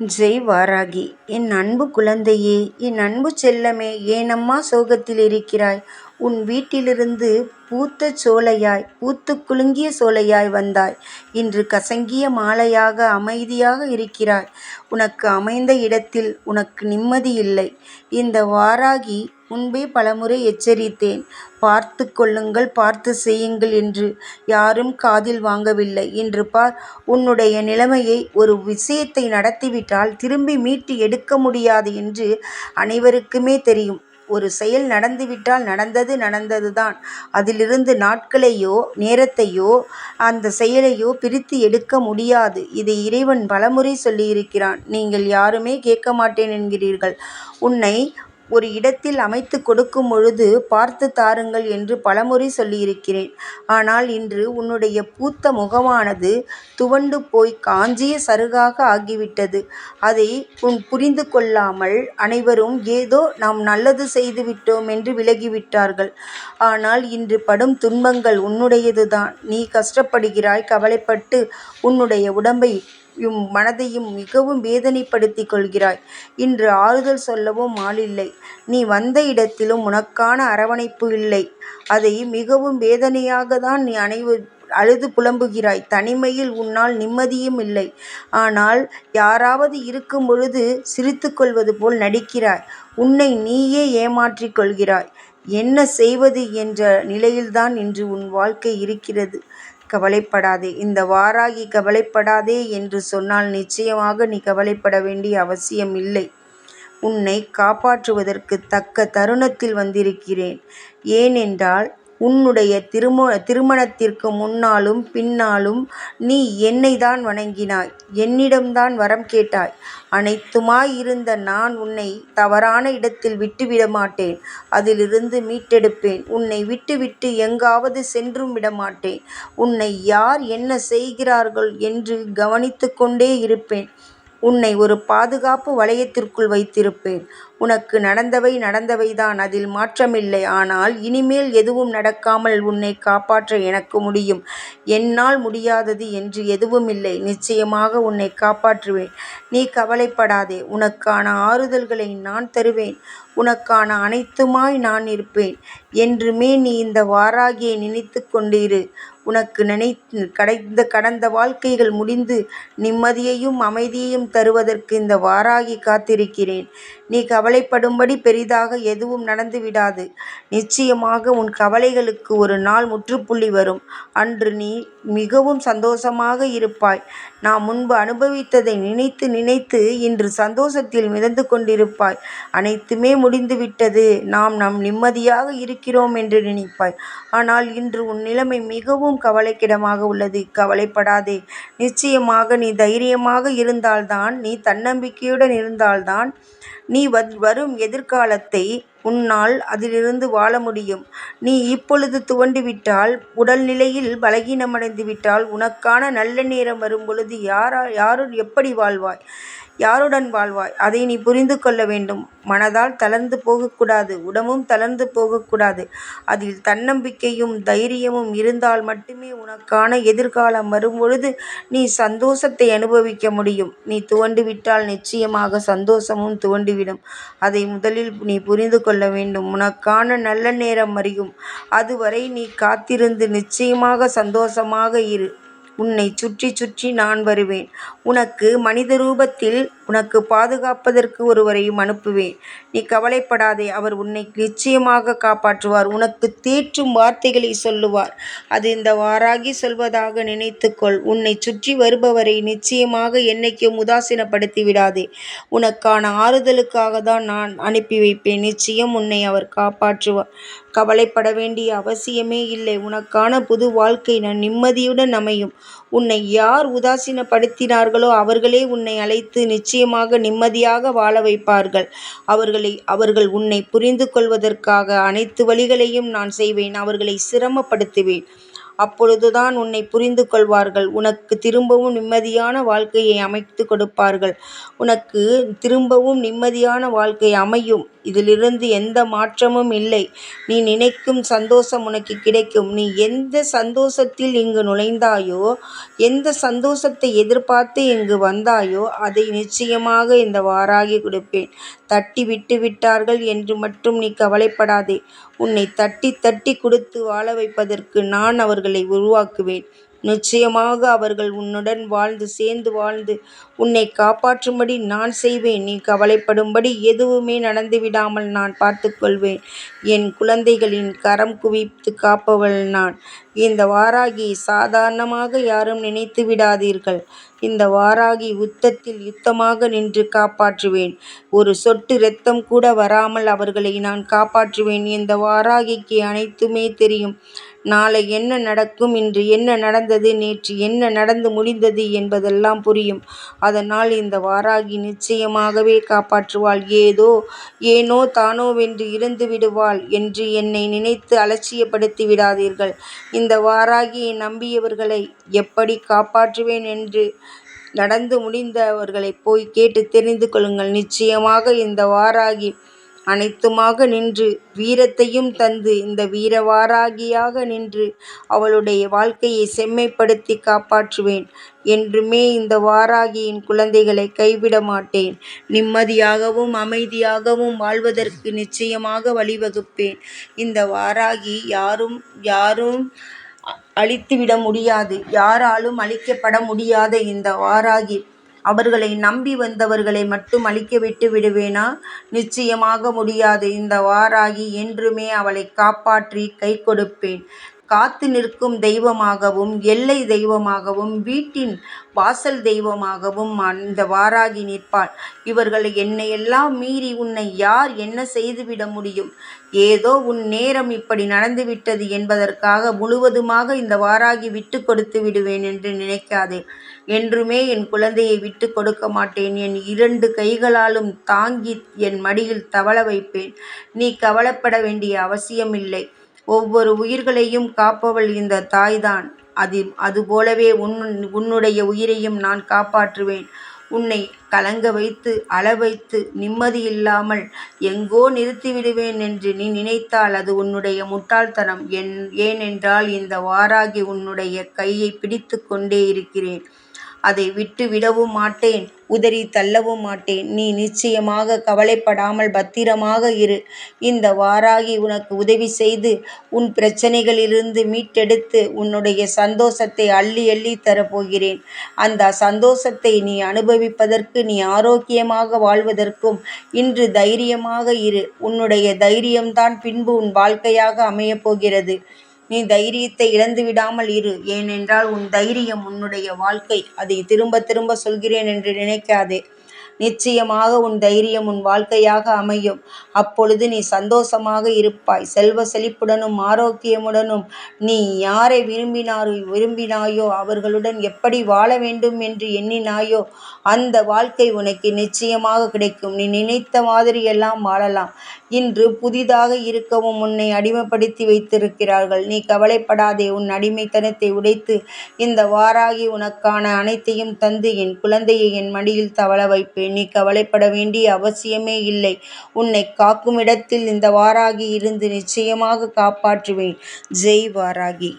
ஜெய் வாராகி என் அன்பு குழந்தையே என் அன்பு செல்லமே ஏனம்மா சோகத்தில் இருக்கிறாய்? உன் வீட்டிலிருந்து பூத்த சோலையாய் பூத்து குலுங்கிய சோலையாய் வந்தாய். இன்று கசங்கிய மாலையாக அமைதியாக இருக்கிறாய். உனக்கு அமைந்த இடத்தில் உனக்கு நிம்மதி இல்லை. இந்த வாராகி முன்பே பலமுறை எச்சரித்தேன். பார்த்து கொள்ளுங்கள் பார்த்து செய்யுங்கள் என்று யாரும் காதில் வாங்கவில்லை. இன்று பார் உன்னுடைய நிலைமையை ஒரு விஷயத்தை நடத்திவிட்டால் திரும்பி மீட்டு எடுக்க முடியாது என்று அனைவருக்குமே தெரியும். ஒரு செயல் நடந்துவிட்டால் நடந்தது நடந்தது தான் அதிலிருந்து நாட்களையோ நேரத்தையோ அந்த செயலையோ பிரித்து எடுக்க முடியாது. இதை இறைவன் பலமுறை சொல்லியிருக்கிறான். நீங்கள் யாருமே கேட்க மாட்டேன் என்கிறீர்கள். உன்னை ஒரு இடத்தில் அமைத்து கொடுக்கும் பொழுது பார்த்து தாருங்கள் என்று பலமுறை சொல்லியிருக்கிறேன். ஆனால் இன்று உன்னுடைய பூத்த முகமானது துவண்டு போய் காஞ்சிய சருகாக ஆகிவிட்டது. அதை உன் புரிந்து கொள்ளாமல் அனைவரும் ஏதோ நாம் நல்லது செய்து விட்டோம் என்று விலகிவிட்டார்கள். ஆனால் இன்று படும் துன்பங்கள் உன்னுடையதுதான். நீ கஷ்டப்படுகிறாய் கவலைப்பட்டு உன்னுடைய உடம்பை யும் மனதையும் மிகவும் வேதனைப்படுத்திக் கொள்கிறாய். இன்று ஆறுதல் சொல்லவும் ஆளில்லை. நீ வந்த இடத்திலும் உனக்கான அரவணைப்பு இல்லை. அதை மிகவும் வேதனையாக தான் நீ அனைவு அழுது புலம்புகிறாய். தனிமையில் உன்னால் நிம்மதியும் இல்லை. ஆனால் யாராவது இருக்கும் பொழுது சிரித்து கொள்வது போல் நடிக்கிறாய். உன்னை நீயே ஏமாற்றிக் கொள்கிறாய். என்ன செய்வது என்ற நிலையில்தான் இன்று உன் வாழ்க்கை இருக்கிறது. கவலைப்படாதே. இந்த வாராகி கவலைப்படாதே என்று சொன்னால் நிச்சயமாக நீ கவலைப்பட வேண்டிய அவசியம் இல்லை. உன்னை காப்பாற்றுவதற்கு தக்க தருணத்தில் வந்திருக்கிறேன். ஏனென்றால் உன்னுடைய திரும திருமணத்திற்கு முன்னாலும் பின்னாலும் நீ என்னை தான் வணங்கினாய்? என்னிடம்தான் வரம் கேட்டாய். அனைத்துமாய் இருந்த நான் உன்னை தவறான இடத்தில் விட்டுவிட மாட்டேன். அதிலிருந்து மீட்டெடுப்பேன். உன்னை விட்டுவிட்டு எங்காவது சென்றும் விடமாட்டேன் உன்னை யார் என்ன செய்கிறார்கள் என்று கவனித்து கொண்டே இருப்பேன். உன்னை ஒரு பாதுகாப்பு வளையத்திற்குள் வைத்திருப்பேன். உனக்கு நடந்தவை நடந்தவைதான் அதில் மாற்றமில்லை. ஆனால் இனிமேல் எதுவும் நடக்காமல் உன்னை காப்பாற்ற எனக்கு முடியும். என்னால் முடியாதது என்று எதுவும் இல்லை. நிச்சயமாக உன்னை காப்பாற்றுவேன். நீ கவலைப்படாதே. உனக்கான ஆறுதல்களை நான் தருவேன். உனக்கான அனைத்துமாய் நான் இருப்பேன். என்றுமே நீ இந்த வாராகியை நினைத்து கொண்டிரு. உனக்கு நினை கடைந்த கடந்த வாழ்க்கைகள் முடிந்து நிம்மதியையும் அமைதியையும் தருவதற்கு இந்த வாராகி காத்திருக்கிறேன். நீ கவலை கவலைப்படும்படி பெரிதாக எதுவும் நடந்து விடாது. நிச்சயமாக உன் கவலைகளுக்கு ஒரு நாள் முற்றுப்புள்ளி வரும். அன்று நீ மிகவும் சந்தோஷமாக இருப்பாய். நாம் முன்பு அனுபவித்ததை நினைத்து நினைத்து இன்று சந்தோஷத்தில் மிதந்து கொண்டிருப்பாய். அனைத்துமே முடிந்துவிட்டது. நாம் நம் நிம்மதியாக இருக்கிறோம் என்று நினைப்பாய். ஆனால் இன்று உன் நிலைமை மிகவும் கவலைக்கிடமாக உள்ளது. கவலைப்படாதே. நிச்சயமாக நீ தைரியமாக இருந்தால்தான் நீ தன்னம்பிக்கையுடன் இருந்தால்தான் நீ வரும் எதிர்காலத்தை உன்னால் அதிலிருந்து வாழ முடியும். நீ இப்பொழுது துவண்டுவிட்டால் உடல்நிலையில் பலகீனமடைந்து விட்டால் உனக்கான நல்ல நேரம் வரும்பொழுது யாரா யாரும் எப்படி வாழ்வாய்? யாருடன் வாழ்வாய்? அதை நீ புரிந்து கொள்ள வேண்டும். மனதால் தளர்ந்து போகக்கூடாது. உடம்பும் தளர்ந்து போகக்கூடாது. அதில் தன்னம்பிக்கையும் தைரியமும் இருந்தால் மட்டுமே உனக்கான எதிர்காலம் வரும்பொழுது நீ சந்தோஷத்தை அனுபவிக்க முடியும். நீ துவண்டுவிட்டால் நிச்சயமாக சந்தோஷமும் துவண்டுவிடும். அதை முதலில் நீ புரிந்து கொள்ள வேண்டும். உனக்கான நல்ல நேரம் அறியும். அதுவரை நீ காத்திருந்து நிச்சயமாக சந்தோஷமாக இரு. உன்னை சுற்றி சுற்றி நான் வருவேன். உனக்கு மனித ரூபத்தில் உனக்கு பாதுகாப்பதற்கு ஒருவரையும் அனுப்புவேன். நீ கவலைப்படாதே அவர் உன்னை நிச்சயமாக காப்பாற்றுவார். உனக்கு தேற்றும் வார்த்தைகளை சொல்லுவார். அது இந்த வாராகி சொல்வதாக நினைத்துக்கொள். உன்னை சுற்றி வருபவரை நிச்சயமாக என்னைக்கும் உதாசீனப்படுத்தி விடாதே. உனக்கான ஆறுதலுக்காக தான் நான் அனுப்பி வைப்பேன். நிச்சயம் உன்னை அவர் காப்பாற்றுவார். கவலைப்பட வேண்டிய அவசியமே இல்லை. உனக்கான புது வாழ்க்கை நான் நிம்மதியுடன் அமையும். உன்னை யார் உதாசீனப்படுத்தினார்களோ அவர்களே உன்னை அழைத்து நிச்சயமாக நிம்மதியாக வாழ வைப்பார்கள். அவர்களை அவர்கள் உன்னை புரிந்து கொள்வதற்காக அனைத்து வழிகளையும் நான் செய்வேன். அவர்களை சிரமப்படுத்துவேன். அப்பொழுதுதான் உன்னை புரிந்து கொள்வார்கள். உனக்கு திரும்பவும் நிம்மதியான வாழ்க்கையை அமைத்துக் கொடுப்பார்கள். உனக்கு திரும்பவும் நிம்மதியான வாழ்க்கை அமையும். இதிலிருந்து எந்த மாற்றமும் இல்லை. நீ நினைக்கும் சந்தோஷம் உனக்கு கிடைக்கும். நீ எந்த சந்தோஷத்தில் இங்கு நுழைந்தாயோ எந்த சந்தோஷத்தை எதிர்பார்த்து இங்கு வந்தாயோ அதை நிச்சயமாக இந்த வாராகி கொடுப்பேன். தட்டி விட்டு விட்டார்கள் என்று மட்டும் நீ கவலைப்படாதே. உன்னை தட்டி தட்டி கொடுத்து வாழ வைப்பதற்கு நான் அவர்களை உருவாக்குவேன். நிச்சயமாக அவர்கள் உன்னுடன் வாழ்ந்து சேர்ந்து வாழ்ந்து உன்னை காப்பாற்றும்படி நான் செய்வேன். நீ கவலைப்படும்படி எதுவுமே நடந்துவிடாமல் நான் பார்த்துக்கொள்வேன் என் குழந்தைகளின் கரம் குவித்து காப்பவள் நான். இந்த வாராகி சாதாரணமாக யாரும் நினைத்து விடாதீர்கள். இந்த வாராகி யுத்தத்தில் யுத்தமாக நின்று காப்பாற்றுவேன். ஒரு சொட்டு இரத்தம் கூட வராமல் அவர்களை நான் காப்பாற்றுவேன். இந்த வாராகிக்கு அனைத்துமே தெரியும். நாளை என்ன நடக்கும்? இன்று என்ன நடந்தது? நேற்று என்ன நடந்து முடிந்தது என்பதெல்லாம் புரியும். அதனால் இந்த வாராகி நிச்சயமாகவே காப்பாற்றுவாள். ஏதோ ஏனோ தானோவென்று இருந்து விடுவாள் என்று என்னை நினைத்து அலட்சியப்படுத்தி விடாதீர்கள். இந்த வாராகியை நம்பியவர்களை எப்படி காப்பாற்றுவேன் என்று நடந்து முடிந்தவர்களை போய் கேட்டு தெரிந்து கொள்ளுங்கள். நிச்சயமாக இந்த வாராகி அனைத்துமாக நின்று வீரத்தையும் தந்து இந்த வீரவாராகியாக நின்று அவளுடைய வாழ்க்கையை செம்மைப்படுத்தி காப்பாற்றுவேன். என்றுமே இந்த வாராகியின் குழந்தைகளை கைவிட மாட்டேன். நிம்மதியாகவும் அமைதியாகவும் வாழ்வதற்கு நிச்சயமாக வழிவகுப்பேன். இந்த வாராகி யாரும் யாரும் அழித்துவிட முடியாது. யாராலும் அழிக்கப்பட முடியாத இந்த வாராகி அவர்களை நம்பி வந்தவர்களை மட்டும் அழிக்க விட்டு விடுவேனா? நிச்சயமாக முடியாது. இந்த வாராகி என்றுமே அவளை காப்பாற்றி கை கொடுப்பேன். காத்து நிற்கும் தெய்வமாகவும் எல்லை தெய்வமாகவும் வீட்டின் வாசல் தெய்வமாகவும் அந்த வாராகி நிற்பாள். இவர்கள் என்னையெல்லாம் மீறி உன்னை யார் என்ன செய்துவிட முடியும்? ஏதோ உன் நேரம் இப்படி நடந்துவிட்டது என்பதற்காக முழுவதுமாக இந்த வாராகி விட்டு கொடுத்து விடுவேன் என்று நினைக்காதே. என்றுமே என் குழந்தையை விட்டு கொடுக்க மாட்டேன். என் இரண்டு கைகளாலும் தாங்கி என் மடியில் தவள வைப்பேன். நீ கவலைப்பட வேண்டிய அவசியமில்லை. ஒவ்வொரு உயிர்களையும் காப்பவள் இந்த தாய்தான். அது அதுபோலவே உன் உன்னுடைய உயிரையும் நான் காப்பாற்றுவேன். உன்னை கலங்க வைத்து அள வைத்து நிம்மதியில்லாமல் எங்கோ நிறுத்திவிடுவேன் என்று நீ நினைத்தால் அது உன்னுடைய முட்டாள்தனம். என் ஏனென்றால் இந்த வாராகி உன்னுடைய கையை பிடித்து கொண்டே இருக்கிறேன். அதை விட்டு விடவும் மாட்டேன் உதறி தள்ளவும் மாட்டேன். நீ நிச்சயமாக கவலைப்படாமல் பத்திரமாக இரு. இந்த வாராகி உனக்கு உதவி செய்து உன் பிரச்சனைகளிலிருந்து மீட்டெடுத்து உன்னுடைய சந்தோஷத்தை அள்ளி அள்ளி தரப்போகிறேன். அந்த சந்தோஷத்தை நீ அனுபவிப்பதற்கு நீ ஆரோக்கியமாக வாழ்வதற்கும் இன்று தைரியமாக இரு. உன்னுடைய தைரியம்தான் பின்பு உன் வாழ்க்கையாக அமையப் போகிறது நீ தைரியத்தை இழந்து விடாமல் இரு. ஏனென்றால் உன் தைரியம் உன்னுடைய வாழ்க்கை. அதை திரும்ப திரும்ப சொல்கிறேன் என்று நினைக்காதே. நிச்சயமாக உன் தைரியம் உன் வாழ்க்கையாக அமையும். அப்பொழுது நீ சந்தோஷமாக இருப்பாய். செல்வ செழிப்புடனும் ஆரோக்கியமுடனும் நீ யாரை விரும்பினாரோ விரும்பினாயோ அவர்களுடன் எப்படி வாழ வேண்டும் என்று எண்ணினாயோ அந்த வாழ்க்கை உனக்கு நிச்சயமாக கிடைக்கும். நீ நினைத்த மாதிரியெல்லாம் வாழலாம். இன்று புதிதாக இருக்கவும் உன்னை அடிமைப்படுத்தி வைத்திருக்கிறார்கள். நீ கவலைப்படாதே உன் அடிமைத்தனத்தை உடைத்து இந்த வாராகி உனக்கான அனைத்தையும் தந்து என் குழந்தையை என் மடியில் தவள வைப்பேன். நீ கவலைப்பட வேண்டிய அவசியமே இல்லை. உன்னை காக்கும் இடத்தில் இந்த வாராகி இருந்து நிச்சயமாக காப்பாற்றுவேன். ஜெய் வாராகி.